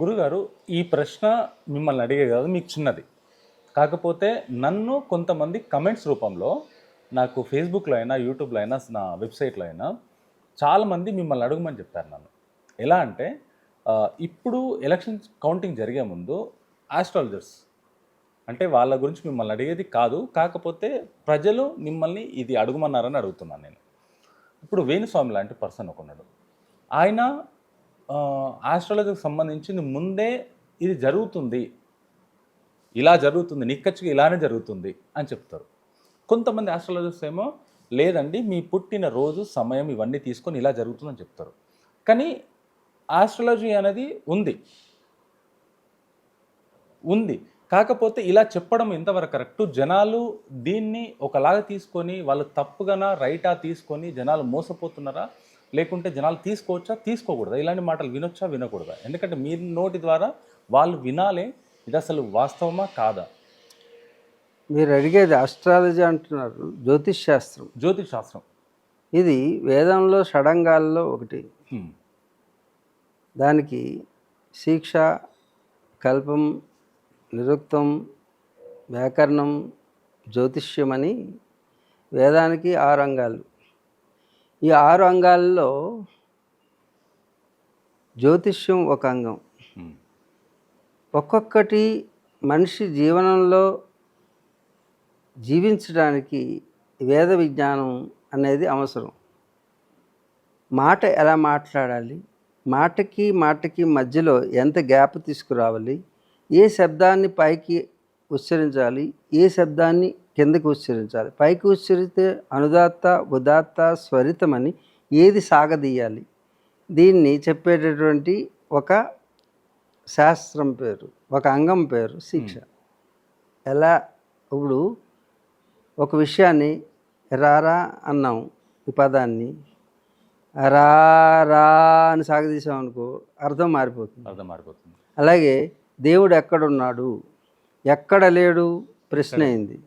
గురుగారు ఈ ప్రశ్న మిమ్మల్ని అడిగే కాదు మీకు చిన్నది. కాకపోతే నన్ను కొంతమంది కమెంట్స్ రూపంలో నాకు ఫేస్బుక్లో అయినా యూట్యూబ్లో అయినా నా వెబ్సైట్లో అయినా చాలామంది మిమ్మల్ని అడగమని చెప్పారు నన్ను. ఎలా అంటే ఇప్పుడు ఎలక్షన్ కౌంటింగ్ జరిగే ముందు ఆస్ట్రాలజర్స్ అంటే వాళ్ళ గురించి మిమ్మల్ని అడిగేది కాదు కాకపోతే ప్రజలు మిమ్మల్ని ఇది అడుగుమన్నారని అడుగుతున్నాను నేను. ఇప్పుడు వేణుస్వామి లాంటి పర్సన్ ఒకన్నాడు ఆయన ఆస్ట్రాలజీకి సంబంధించింది ముందే ఇది జరుగుతుంది. ఇలా జరుగుతుంది. నిక్కచ్చిగా ఇలానే జరుగుతుంది అని చెప్తారు. కొంతమంది ఆస్ట్రాలజర్స్ ఏమో లేదండి మీ పుట్టిన రోజు సమయం ఇవన్నీ తీసుకొని ఇలా జరుగుతుందని చెప్తారు. కానీ ఆస్ట్రాలజీ అనేది ఉంది. ఉంది. కాకపోతే ఇలా చెప్పడం ఇంతవరకు కరెక్ట్ జనాలు దీన్ని ఒకలాగా తీసుకొని వాళ్ళు తప్పుగానా రైటా తీసుకొని జనాలు మోసపోతున్నారా? లేకుంటే జనాలు తీసుకోవచ్చా? తీసుకోకూడదా? ఇలాంటి మాటలు వినొచ్చా? వినకూడదా? ఎందుకంటే మీ నోటి ద్వారా వాళ్ళు వినాలే ఇది అసలు వాస్తవమా? కాదా? మీరు అడిగేది అస్ట్రాలజీ అంటున్నారు జ్యోతిష్ శాస్త్రం. జ్యోతిష్ శాస్త్రం. ఇది వేదంలో షడంగాల్లో ఒకటి. దానికి శిక్ష కల్పం నిరుక్తం వ్యాకరణం జ్యోతిష్యమని వేదానికి ఆరు అంగాలు. ఈ ఆరు అంగాల్లో జ్యోతిష్యం ఒక అంగం. ఒక్కొక్కటి మనిషి జీవనంలో జీవించడానికి వేద విజ్ఞానం అనేది అవసరం. మాట ఎలా మాట్లాడాలి? మాటకి మాటకి మధ్యలో ఎంత గ్యాప్ తీసుకురావాలి? ఏ శబ్దాన్ని పైకి ఉచ్చరించాలి? ఏ శబ్దాన్ని కిందకి ఉచ్చరించాలి. పైకి ఉచ్చరిస్తే అనుదాత్త ఉదాత్త స్వరితమని ఏది సాగదీయాలి? దీన్ని చెప్పేటటువంటి ఒక శాస్త్రం పేరు ఒక అంగం పేరు శిక్ష. ఎలా? ఇప్పుడు ఒక విషయాన్ని రారా అన్నాం ఈ పదాన్ని. రా రా అని సాగదీసాం అనుకో అర్థం మారిపోతుంది. అర్థం మారిపోతుంది. అలాగే దేవుడు ఎక్కడున్నాడు? ఎక్కడ లేడు? ప్రశ్న అయింది.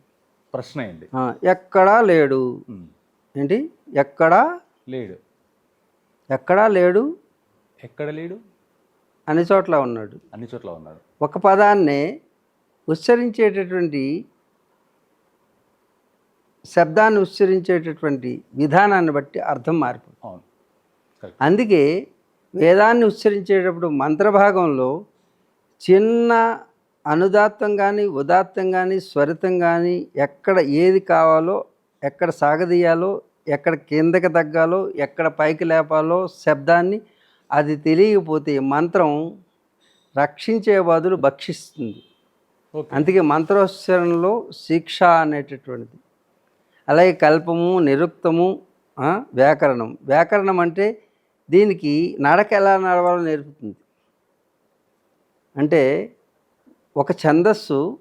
ప్రశ్న ఆ, ఎక్కడా లేడు. ఏంటి? ఎక్కడా? లేడు. ఎక్కడా లేడు? ఎక్కడ లేడు? అన్ని చోట్ల ఉన్నాడు. అన్ని చోట్ల ఉన్నాడు. ఒక పదాన్నే ఉచ్చరించేటటువంటి శబ్దాన్ని ఉచ్చరించేటటువంటి విధానాన్ని బట్టి అర్థం మారిపోతుంది. అందుకే వేదాన్ని ఉచ్చరించేటప్పుడు మంత్రభాగంలో చిన్న అనుదాత్తం కానీ ఉదాత్తం కానీ స్వరితం కానీ ఎక్కడ ఏది కావాలో ఎక్కడ సాగదీయాలో ఎక్కడ కిందకి తగ్గాలో ఎక్కడ పైకి లేపాలో శబ్దాన్ని అది తెలియకపోతే మంత్రం రక్షించే బదులు భక్షిస్తుంది. అందుకే మంత్రోచ్చరణలో శిక్ష అనేటటువంటిది. అలాగే కల్పము నిరుక్తము వ్యాకరణం. వ్యాకరణం అంటే దీనికి నడక ఎలా నడవాలో నేర్పుతుంది. అంటే ఒక ఛందస్సు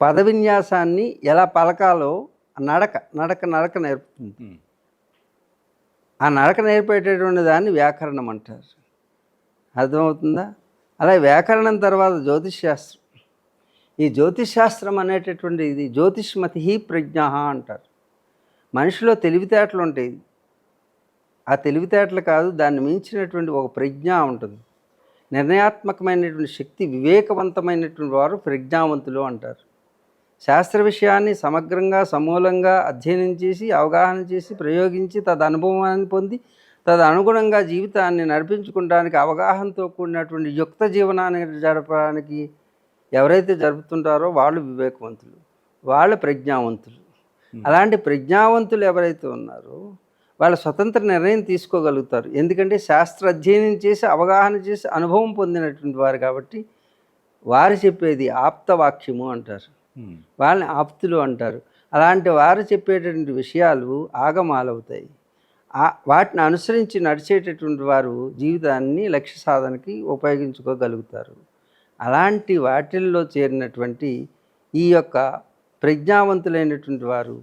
పద విన్యాసాన్ని ఎలా పలకాలో నడక నడక నడక నేర్పుతుంది. ఆ నడక నేర్పేటటువంటి దాన్ని వ్యాకరణం అంటారు. అర్థమవుతుందా? అలాగే వ్యాకరణం తర్వాత జ్యోతిష్ శాస్త్రం ఈ జ్యోతిష్ శాస్త్రం అనేటటువంటి ఇది జ్యోతిష్మతి ప్రజ్ఞ అంటారు. మనిషిలో తెలివితేటలు ఉంటాయి ఆ తెలివితేటలు కాదు దాన్ని మించినటువంటి ఒక ప్రజ్ఞ ఉంటుంది. నిర్ణయాత్మకమైనటువంటి శక్తి వివేకవంతమైనటువంటి వారు ప్రజ్ఞావంతులు అంటారు. శాస్త్ర విషయాన్ని సమగ్రంగా సమూలంగా అధ్యయనం చేసి అవగాహన చేసి ప్రయోగించి తద అనుభవాన్ని పొంది తద అనుగుణంగా జీవితాన్ని నడిపించుకోవడానికి అవగాహనతో కూడినటువంటి యుక్త జీవనాన్ని జరపడానికి ఎవరైతే జరుపుతుంటారో వాళ్ళు వివేకవంతులు వాళ్ళు ప్రజ్ఞావంతులు. అలాంటి ప్రజ్ఞావంతులు ఎవరైతే ఉన్నారో వాళ్ళు స్వతంత్ర నిర్ణయం తీసుకోగలుగుతారు. ఎందుకంటే శాస్త్ర అధ్యయనం చేసి అవగాహన చేసి అనుభవం పొందినటువంటి వారు కాబట్టి వారు చెప్పేది ఆప్తవాక్యము అంటారు. వాళ్ళని ఆప్తులు అంటారు. అలాంటి వారు చెప్పేటటువంటి విషయాలు ఆగమాలు అవుతాయి ఆ- వాటిని అనుసరించి నడిచేటటువంటి వారు జీవితాన్ని లక్ష్య సాధనకి ఉపయోగించుకోగలుగుతారు. అలాంటి వాటిల్లో చేరినటువంటి ఈ యొక్క ప్రజ్ఞావంతులైనటువంటి వారు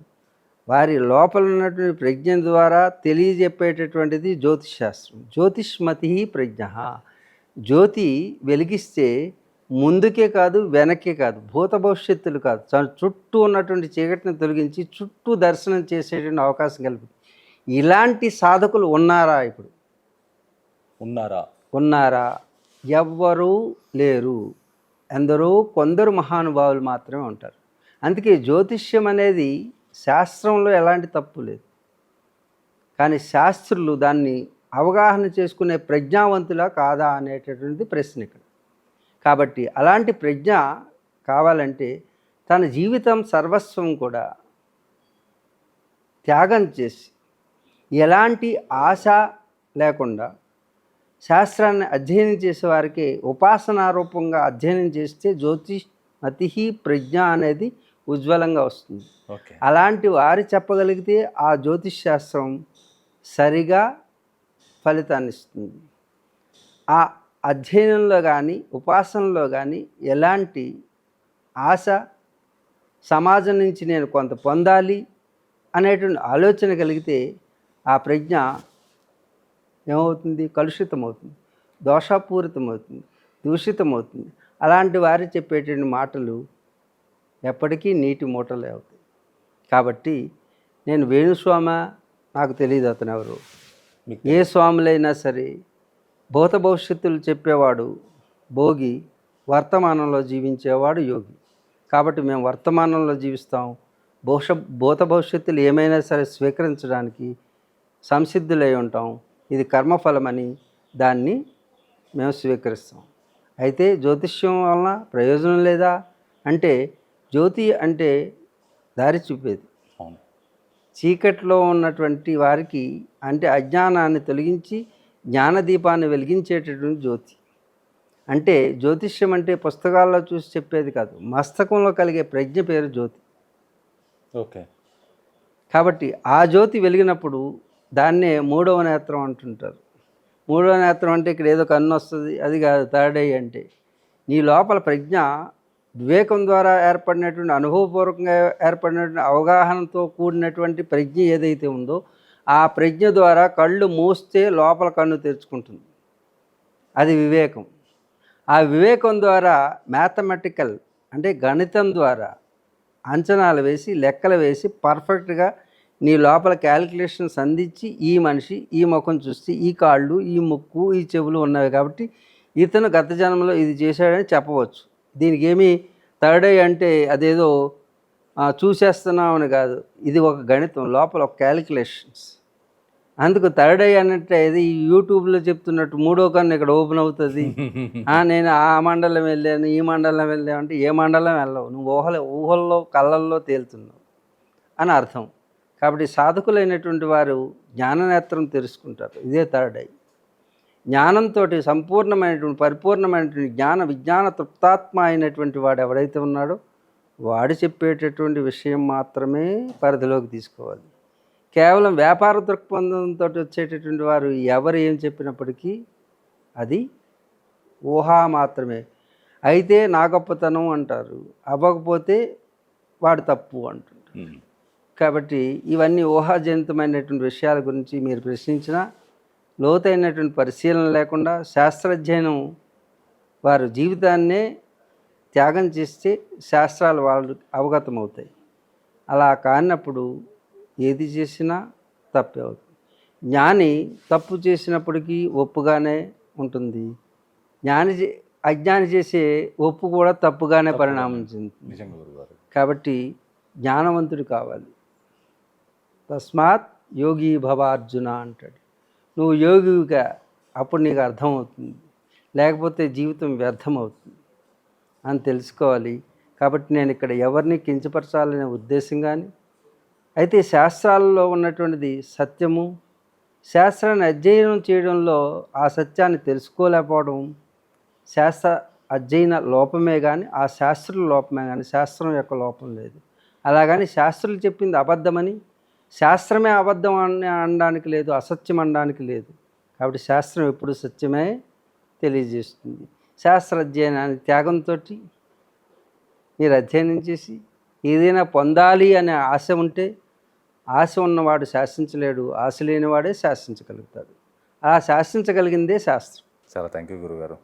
వారి లోపల ఉన్నటువంటి ప్రజ్ఞ ద్వారా తెలియజెప్పేటటువంటిది జ్యోతిష్ శాస్త్రం జ్యోతిష్మతి ప్రజ్ఞ. జ్యోతి వెలిగిస్తే ముందుకే కాదు వెనక్కే కాదు భూత భవిష్యత్తులు కాదు. చుట్టూ ఉన్నటువంటి చీకటిని తొలగించి చుట్టూ దర్శనం చేసేటువంటి అవకాశం కలుగుతుంది. ఇలాంటి సాధకులు ఉన్నారా ఇప్పుడు? ఉన్నారా? ఉన్నారా? ఎవ్వరూ లేరు. ఎందరో కొందరు మహానుభావులు మాత్రమే ఉంటారు. అందుకే జ్యోతిష్యం అనేది శాస్త్రంలో ఎలాంటి తప్పు లేదు. కానీ శాస్త్రులు దాన్ని అవగాహన చేసుకునే ప్రజ్ఞావంతులా కాదా అనేటటువంటిది ప్రశ్న ఇక్కడ. కాబట్టి అలాంటి ప్రజ్ఞ కావాలంటే తన జీవితం సర్వస్వం కూడా త్యాగం చేసి ఎలాంటి ఆశ లేకుండా శాస్త్రాన్ని అధ్యయనం చేసేవారికి ఉపాసనారూపంగా అధ్యయనం చేస్తే జ్యోతిష్ మతి ప్రజ్ఞ అనేది ఉజ్వలంగా వస్తుంది. అలాంటి వారి చెప్పగలిగితే ఆ జ్యోతిష్ శాస్త్రం సరిగా ఫలితాన్ని ఇస్తుంది. ఆ అధ్యయనంలో కానీ ఉపాసనలో కానీ ఎలాంటి ఆశ సమాజం నుంచి నేను కొంత పొందాలి అనేటువంటి ఆలోచన కలిగితే ఆ ప్రజ్ఞ ఏమవుతుంది? కలుషితమవుతుంది. దోషపూరితమవుతుంది. దూషితమవుతుంది. అలాంటి వారు చెప్పేటువంటి మాటలు ఎప్పటికీ నీటి మూటలే అవుతాయి. కాబట్టి నేను వేణుస్వామ నాకు తెలియదు అతను ఎవరు. ఏ స్వాములైనా సరే భూత భవిష్యత్తులు చెప్పేవాడు భోగి వర్తమానంలో జీవించేవాడు యోగి. కాబట్టి మేము వర్తమానంలో జీవిస్తాం. భవిష్య భూత భవిష్యత్తులు ఏమైనా సరే స్వీకరించడానికి సంసిద్ధులై ఉంటాం. ఇది కర్మఫలమని దాన్ని మేము స్వీకరిస్తాం. అయితే జ్యోతిష్యం వలన ప్రయోజనం లేదా? అంటే జ్యోతి అంటే దారి చూపేది. చీకట్లో ఉన్నటువంటి వారికి అంటే అజ్ఞానాన్ని తొలగించి జ్ఞానదీపాన్ని వెలిగించేటటువంటి జ్యోతి. అంటే జ్యోతిష్యం అంటే పుస్తకాల్లో చూసి చెప్పేది కాదు మస్తకంలో కలిగే ప్రజ్ఞ పేరు జ్యోతి. ఓకే. కాబట్టి ఆ జ్యోతి వెలిగినప్పుడు దాన్నే మూడవ నేత్రం అంటుంటారు. మూడవ నేత్రం అంటే ఇక్కడ ఏదో కన్ను వస్తుంది అది కాదు థర్డ్ ఐ అంటే. నీ లోపల ప్రజ్ఞ వివేకం ద్వారా ఏర్పడినటువంటి అనుభవపూర్వకంగా ఏర్పడినటువంటి అవగాహనతో కూడినటువంటి ప్రజ్ఞ ఏదైతే ఉందో ఆ ప్రజ్ఞ ద్వారా కళ్ళు మూస్తే లోపల కన్ను తెరుచుకుంటుంది. అది వివేకం. ఆ వివేకం ద్వారా మ్యాథమెటికల్ అంటే గణితం ద్వారా అంచనాలు వేసి లెక్కలు వేసి పర్ఫెక్ట్గా నీ లోపల క్యాలిక్యులేషన్స్ అందించి ఈ మనిషి ఈ ముఖం చూస్తే ఈ కాళ్ళు ఈ ముక్కు ఈ చెవులు ఉన్నవి కాబట్టి ఇతను గత జన్మలో ఇది చేశాడని చెప్పవచ్చు. దీనికి ఏమి థర్డ్ ఐ అంటే అదేదో చూసేస్తున్నామని కాదు. ఇది ఒక గణితం లోపల ఒక క్యాలిక్యులేషన్స్. అందుకు థర్డ్ ఐ అన్నట్టు ఇది యూట్యూబ్లో చెప్తున్నట్టు మూడో కన్ను ఇక్కడ ఓపెన్ అవుతుంది. నేను ఆ మండలం వెళ్ళాను ఈ మండలం వెళ్ళాను అంటే ఏ మండలం వెళ్ళవు. నువ్వు ఊహల ఊహల్లో కళ్ళల్లో తేలుతున్నావు అని అర్థం. కాబట్టి సాధకులైనటువంటి వారు జ్ఞాననేత్రం తెలుసుకుంటారు. ఇదే థర్డ్ ఐ. జ్ఞానంతో సంపూర్ణమైనటువంటి పరిపూర్ణమైనటువంటి జ్ఞాన విజ్ఞాన తృప్తాత్మ అయినటువంటి వాడు ఎవడైతే ఉన్నాడో వాడు చెప్పేటటువంటి విషయం మాత్రమే పరిధిలోకి తీసుకోవాలి. కేవలం వ్యాపార దృక్పథంతో వచ్చేటటువంటి వారు ఎవరు ఏం చెప్పినప్పటికీ అది ఊహా మాత్రమే. అయితే నా గొప్పతనం అంటారు అవ్వకపోతే వాడు తప్పు అంటుంటారు. కాబట్టి ఇవన్నీ ఊహాజనితమైనటువంటి విషయాల గురించి మీరు ప్రశ్నించిన లోతైనటువంటి పరిశీలన లేకుండా శాస్త్రాధ్యయనం వారు జీవితాన్నే త్యాగం చేస్తే శాస్త్రాలు వాళ్ళు అవగతమవుతాయి. అలా కానప్పుడు ఏది చేసినా తప్పే అవుతుంది. జ్ఞాని తప్పు చేసినప్పటికీ ఒప్పుగానే ఉంటుంది. జ్ఞాని చే- అజ్ఞాని చేసే ఒప్పు కూడా తప్పుగానే పరిణామం చెందుతుంది. కాబట్టి జ్ఞానవంతుడు కావాలి. తస్మాత్ యోగి భవ అర్జున అంటాడు. నువ్వు యోగిగా అప్పుడు నీకు అర్థమవుతుంది. లేకపోతే జీవితం వ్యర్థమవుతుంది అని తెలుసుకోవాలి. కాబట్టి నేను ఇక్కడ ఎవరిని కించపరచాలనే ఉద్దేశం కానీ అయితే శాస్త్రాలలో ఉన్నటువంటిది సత్యము. శాస్త్రాన్ని అధ్యయనం చేయడంలో ఆ సత్యాన్ని తెలుసుకోలేకపోవడం శాస్త్ర అధ్యయన లోపమే కానీ ఆ శాస్త్రుల లోపమే కానీ శాస్త్రం యొక్క లోపం లేదు. అలాగని శాస్త్రులు చెప్పింది అబద్ధమని శాస్త్రమే అబద్ధం అని అనడానికి లేదు అసత్యం అనడానికి లేదు. కాబట్టి శాస్త్రం ఎప్పుడు సత్యమే తెలియజేస్తుంది. శాస్త్ర అధ్యయనాన్ని త్యాగంతో మీరు అధ్యయనం చేసి ఏదైనా పొందాలి అనే ఆశ ఉంటే ఆశ ఉన్నవాడు శాసించలేడు ఆశ లేనివాడే శాసించగలుగుతాడు. అలా శాసించగలిగిందే శాస్త్రం. చాలా థ్యాంక్ యూ గురుగారు.